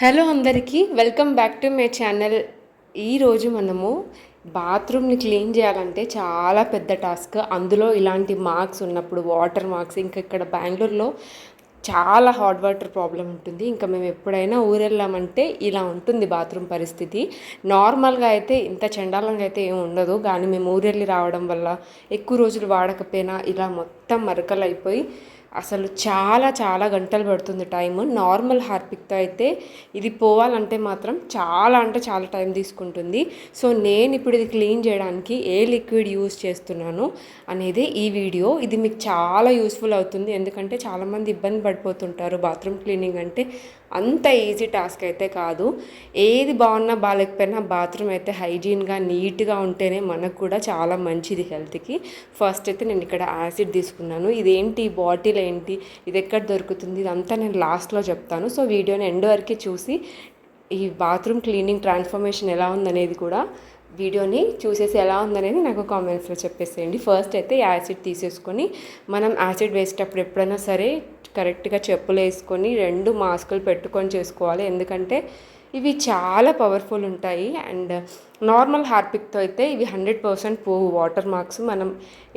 Hello అందరికీ welcome back to my channel. ఈరోజు మనము బాత్రూమ్ని క్లీన్ చేయాలంటే చాలా పెద్ద టాస్క్. అందులో ఇలాంటి మార్క్స్ ఉన్నప్పుడు వాటర్ మార్క్స్ ఇంకా ఇక్కడ బెంగళూరులో చాలా హాట్ వాటర్ ప్రాబ్లం ఉంటుంది. ఇంకా మేము ఎప్పుడైనా ఊరెళ్ళామంటే ఇలా ఉంటుంది బాత్రూమ్ పరిస్థితి. నార్మల్గా అయితే ఇంత చండాలంగా అయితే ఏమి ఉండదు. కానీ మేము ఊరెళ్ళి రావడం వల్ల ఎక్కువ రోజులు వాడకపోయినా ఇలా మొత్తం మరకలు అయిపోయి అసలు చాలా చాలా గంటలు పడుతుంది టైం నార్మల్ హార్పిక్తో అయితే ఇది పోవాలంటే మాత్రం చాలా అంటే చాలా టైం తీసుకుంటుంది. సో నేను ఇప్పుడు ఇది క్లీన్ చేయడానికి ఏ లిక్విడ్ యూస్ చేస్తున్నాను అనేది ఈ వీడియో. ఇది మీకు చాలా యూస్ఫుల్ అవుతుంది. ఎందుకంటే చాలామంది ఇబ్బంది పడిపోతుంటారు బాత్రూమ్ క్లీనింగ్ అంటే అంత ఈజీ టాస్క్ అయితే కాదు. ఏది బాగున్నా బాగాలేకపోయినా బాత్రూమ్ అయితే హైజీన్గా నీట్గా ఉంటేనే మనకు కూడా చాలా మంచిది హెల్త్కి. ఫస్ట్ అయితే నేను ఇక్కడ యాసిడ్ తీసుకున్నాను. ఇదేంటి బాటిల్ ఏంటి? ఇది ఎక్కడ దొరుకుతుంది? ఇదంతా నేను లాస్ట్లో చెప్తాను. సో వీడియోని ఎండ్ వరకు చూసి ఈ బాత్రూమ్ క్లీనింగ్ ట్రాన్స్ఫర్మేషన్ ఎలా ఉందనేది కూడా వీడియోని చూసేసి ఎలా ఉందనేది నాకు కామెంట్స్లో చెప్పేసేయండి. ఫస్ట్ అయితే యాసిడ్ తీసేసుకొని మనం యాసిడ్ వేసేటప్పుడు ఎప్పుడైనా సరే కరెక్ట్గా చెప్పులు వేసుకొని రెండు మాస్కులు పెట్టుకొని చేసుకోవాలి. ఎందుకంటే ఇవి చాలా పవర్ఫుల్ ఉంటాయి. అండ్ నార్మల్ హార్పిక్తో అయితే ఇవి హండ్రెడ్ పర్సెంట్ పోవు. వాటర్ మార్క్స్ మనం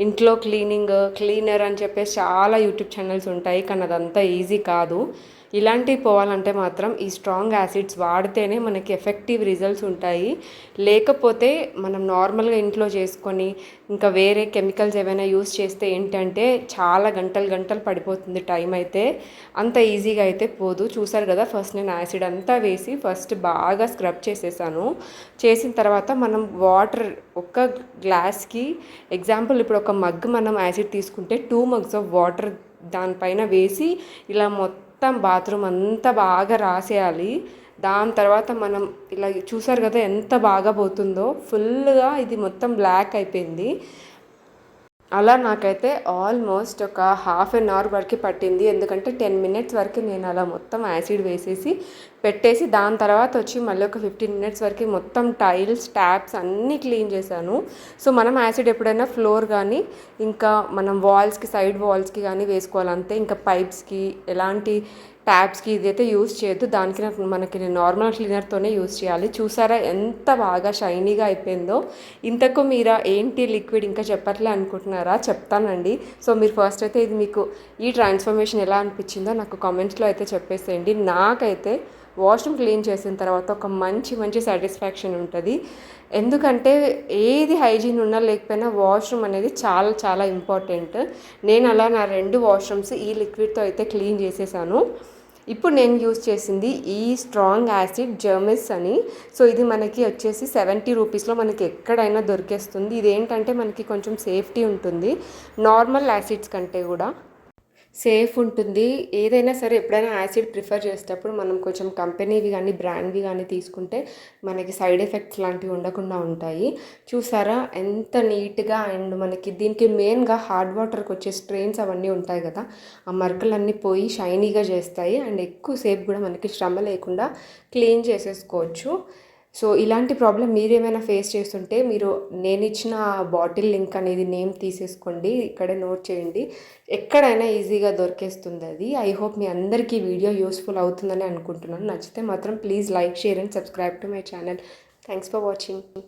ఇంట్లో క్లీనింగ్ క్లీనర్ అని చెప్పేసి చాలా యూట్యూబ్ ఛానల్స్ ఉంటాయి. కానీ అదంతా ఈజీ కాదు. ఇలాంటివి పోవాలంటే మాత్రం ఈ స్ట్రాంగ్ యాసిడ్స్ వాడితేనే మనకి ఎఫెక్టివ్ రిజల్ట్స్ ఉంటాయి. లేకపోతే మనం నార్మల్గా ఇంట్లో చేసుకొని ఇంకా వేరే కెమికల్స్ ఏమైనా యూస్ చేస్తే ఏంటంటే చాలా గంటలు గంటలు పడిపోతుంది. టైం అయితే అంత ఈజీగా అయితే పోదు. చూసారు కదా ఫస్ట్ నేను యాసిడ్ అంతా వేసి ఫస్ట్ ఫస్ట్ బాగా స్క్రబ్ చేసేసాను. చేసిన తర్వాత మనం వాటర్ ఒక్క గ్లాస్కి ఎగ్జాంపుల్ ఇప్పుడు ఒక మగ్ మనం యాసిడ్ తీసుకుంటే టూ మగ్స్ ఆఫ్ వాటర్ దానిపైన వేసి ఇలా మొత్తం మొత్తం బాత్రూమ్ అంతా బాగా రాసేయాలి. దాని తర్వాత మనం ఇలా చూసారు కదా ఎంత బాగా పోతుందో ఫుల్గా ఇది మొత్తం బ్లాక్ అయిపోయింది. అలా నాకైతే ఆల్మోస్ట్ ఒక హాఫ్ అన్ అవర్ వరకు పట్టింది. ఎందుకంటే టెన్ మినిట్స్ వరకు నేను అలా మొత్తం యాసిడ్ వేసేసి పెట్టేసి దాని తర్వాత వచ్చి మళ్ళీ ఒక ఫిఫ్టీన్ మినిట్స్ వరకు మొత్తం టైల్స్ ట్యాప్స్ అన్నీ క్లీన్ చేశాను. సో మనం యాసిడ్ ఎప్పుడైనా ఫ్లోర్ కానీ ఇంకా మనం వాల్స్కి సైడ్ వాల్స్కి కానీ వేసుకోవాలంతే ఇంకా పైప్స్కి ఎలాంటి ట్యాబ్స్కి ఇదైతే యూస్ చేయొద్దు. దానికి నాకు మనకి నార్మల్ క్లీనర్తోనే యూస్ చేయాలి. చూసారా ఎంత బాగా షైనీగా అయిపోయిందో. ఇంతకు మీరు ఏంటి లిక్విడ్ ఇంకా చెప్పట్లే అనుకుంటున్నారా? చెప్తానండి. సో మీరు ఫస్ట్ అయితే ఇది మీకు ఈ ట్రాన్స్ఫర్మేషన్ ఎలా అనిపించిందో నాకు కామెంట్స్లో అయితే చెప్పేసేయండి. నాకైతే వాష్రూమ్ క్లీన్ చేసిన తర్వాత ఒక మంచి మంచి సాటిస్ఫాక్షన్ ఉంటుంది. ఎందుకంటే ఏది హైజీన్ ఉన్నా లేకపోయినా వాష్రూమ్ అనేది చాలా చాలా ఇంపార్టెంట్ నేను అలా నా రెండు వాష్రూమ్స్ ఈ లిక్విడ్తో అయితే క్లీన్ చేసేసాను. ఇప్పుడు నేను యూజ్ చేసింది ఈ స్ట్రాంగ్ యాసిడ్ జర్మిస్ అని. సో ఇది మనకి వచ్చేసి సెవెంటీ రూపీస్లో మనకి ఎక్కడైనా దొరికేస్తుంది. ఇదేంటంటే మనకి కొంచెం సేఫ్టీ ఉంటుంది. నార్మల్ యాసిడ్స్ కంటే కూడా. సేఫ్ ఉంటుంది. ఏదైనా సరే ఎప్పుడైనా యాసిడ్ ప్రిఫర్ చేసేటప్పుడు మనం కొంచెం కంపెనీవి కానీ బ్రాండ్వి కానీ తీసుకుంటే మనకి సైడ్ ఎఫెక్ట్స్ లాంటివి ఉండకుండా ఉంటాయి. చూసారా? ఎంత నీట్గా అండ్ మనకి దీనికి మెయిన్గా హార్డ్ వాటర్కి వచ్చే స్ట్రెయిన్స్ అవన్నీ ఉంటాయి కదా? ఆ మరకలన్నీ పోయి షైనీగా చేస్తాయి. అండ్ ఎక్కువసేపు కూడా మనకి శ్రమ లేకుండా క్లీన్ చేసేసుకోవచ్చు. సో ఇలాంటి ప్రాబ్లం మీరేమైనా ఫేస్ చేస్తుంటే మీరు నేను ఇచ్చిన బాటిల్ లింక్ అనేది నేమ్ తీసేసుకోండి ఇక్కడే నోట్ చేయండి. ఎక్కడైనా ఈజీగా దొరికేస్తుంది అది. ఐ హోప్ మీ అందరికీ వీడియో యూస్ఫుల్ అవుతుందని అనుకుంటున్నాను. నచ్చితే మాత్రం please like share and subscribe to my channel. Thanks for watching.